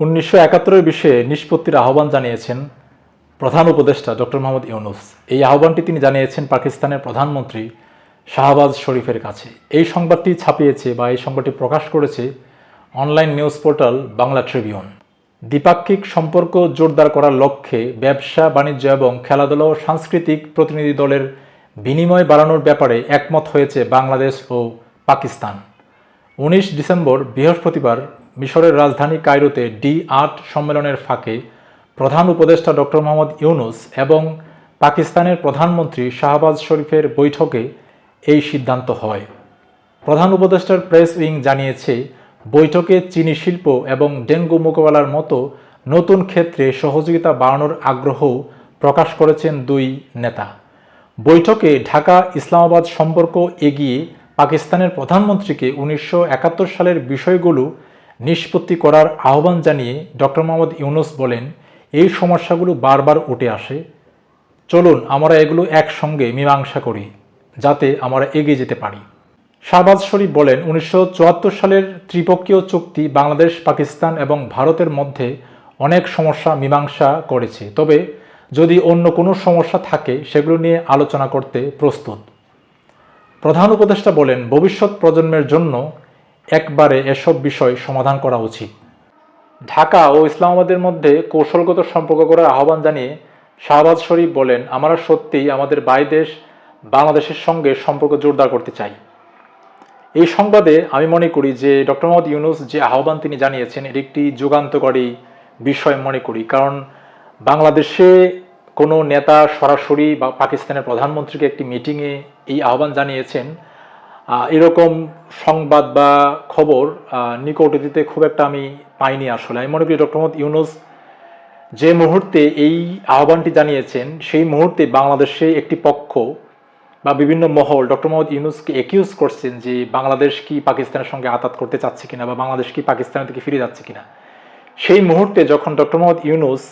উনিশশো একাত্তরের বিষয়ে নিষ্পত্তির আহ্বান জানিয়েছেন প্রধান উপদেষ্টা ডক্টর মোহাম্মদ ইউনুস। এই আহ্বানটি তিনি জানিয়েছেন পাকিস্তানের প্রধানমন্ত্রী শাহবাজ শরীফের কাছে। এই সংবাদটি ছাপিয়েছে বা এই সংবাদটি প্রকাশ করেছে online news portal Bangla tribune. দ্বিপাক্ষিক সম্পর্ক জোরদার করার লক্ষ্যে ব্যবসা, বাণিজ্য এবং খেলাধুলা ও সাংস্কৃতিক প্রতিনিধি দলের বিনিময় বাড়ানোর ব্যাপারে একমত হয়েছে বাংলাদেশ ও পাকিস্তান। উনিশ ডিসেম্বর, বৃহস্পতিবার মিশরের রাজধানী কায়রোতে ডি আট সম্মেলনের ফাঁকে প্রধান উপদেষ্টা ডক্টর মোহাম্মদ ইউনুস এবং পাকিস্তানের প্রধানমন্ত্রী শাহবাজ শরীফের বৈঠকে এই সিদ্ধান্ত হয়। প্রধান উপদেষ্টার প্রেস উইং জানিয়েছে, বৈঠকে চিনি শিল্প এবং ডেঙ্গু মোকাবেলার মতো নতুন ক্ষেত্রে সহযোগিতা বাড়ানোর আগ্রহ প্রকাশ করেছেন দুই নেতা। বৈঠকে ঢাকা ইসলামাবাদ সম্পর্ক এগিয়ে পাকিস্তানের প্রধানমন্ত্রীকে উনিশশো একাত্তর সালের বিষয়গুলো নিষ্পত্তি করার আহ্বান জানিয়ে ডক্টর মোহাম্মদ ইউনুস বলেন, এই সমস্যাগুলো বারবার উঠে আসে। চলুন আমরা এগুলো একসঙ্গে মীমাংসা করি, যাতে আমরা এগিয়ে যেতে পারি। শাহবাজ শরীফ বলেন, উনিশশো চুয়াত্তর সালের ত্রিপক্ষীয় চুক্তি বাংলাদেশ, পাকিস্তান এবং ভারতের মধ্যে অনেক সমস্যা মীমাংসা করেছে। তবে যদি অন্য কোনো সমস্যা থাকে, সেগুলো নিয়ে আলোচনা করতে প্রস্তুত। প্রধান উপদেষ্টা বলেন, ভবিষ্যৎ প্রজন্মের জন্য একবারে এসব বিষয় সমাধান করা উচিত। ঢাকা ও ইসলামাবাদের মধ্যে কৌশলগত সম্পর্ক করার আহ্বান জানিয়ে শাহবাজ শরীফ বলেন, আমরা সত্যিই আমাদের বাই দেশ বাংলাদেশের সঙ্গে সম্পর্ক জোরদার করতে চাই। এই সংবাদে আমি মনে করি যে ডক্টর মোহাম্মদ ইউনুস যে আহ্বান তিনি জানিয়েছেন এটি একটি যুগান্তকারী বিষয় মনে করি। কারণ বাংলাদেশে কোনো নেতা সরাসরি বা পাকিস্তানের প্রধানমন্ত্রীকে একটি মিটিংয়ে এই আহ্বান জানিয়েছেন এরকম সংবাদ বা খবর নিকট অতীতে খুব একটা আমি পাইনি আসলে। আমি মনে করি ডক্টর মোহাম্মদ ইউনুস যে মুহূর্তে এই আহ্বানটি জানিয়েছেন, সেই মুহূর্তে বাংলাদেশে একটি পক্ষ বা বিভিন্ন মহল ডক্টর মোহাম্মদ ইউনুসকে একিউজ করছেন যে বাংলাদেশ কি পাকিস্তানের সঙ্গে আতাত করতে চাচ্ছে কিনা বা বাংলাদেশ কি পাকিস্তানের থেকে ফিরে যাচ্ছে কিনা। সেই মুহূর্তে যখন ডক্টর মোহাম্মদ ইউনুস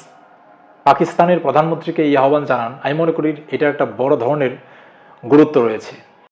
পাকিস্তানের প্রধানমন্ত্রীকে এই আহ্বান জানান, আমি মনে করি এটার একটা বড় ধরনের গুরুত্ব রয়েছে।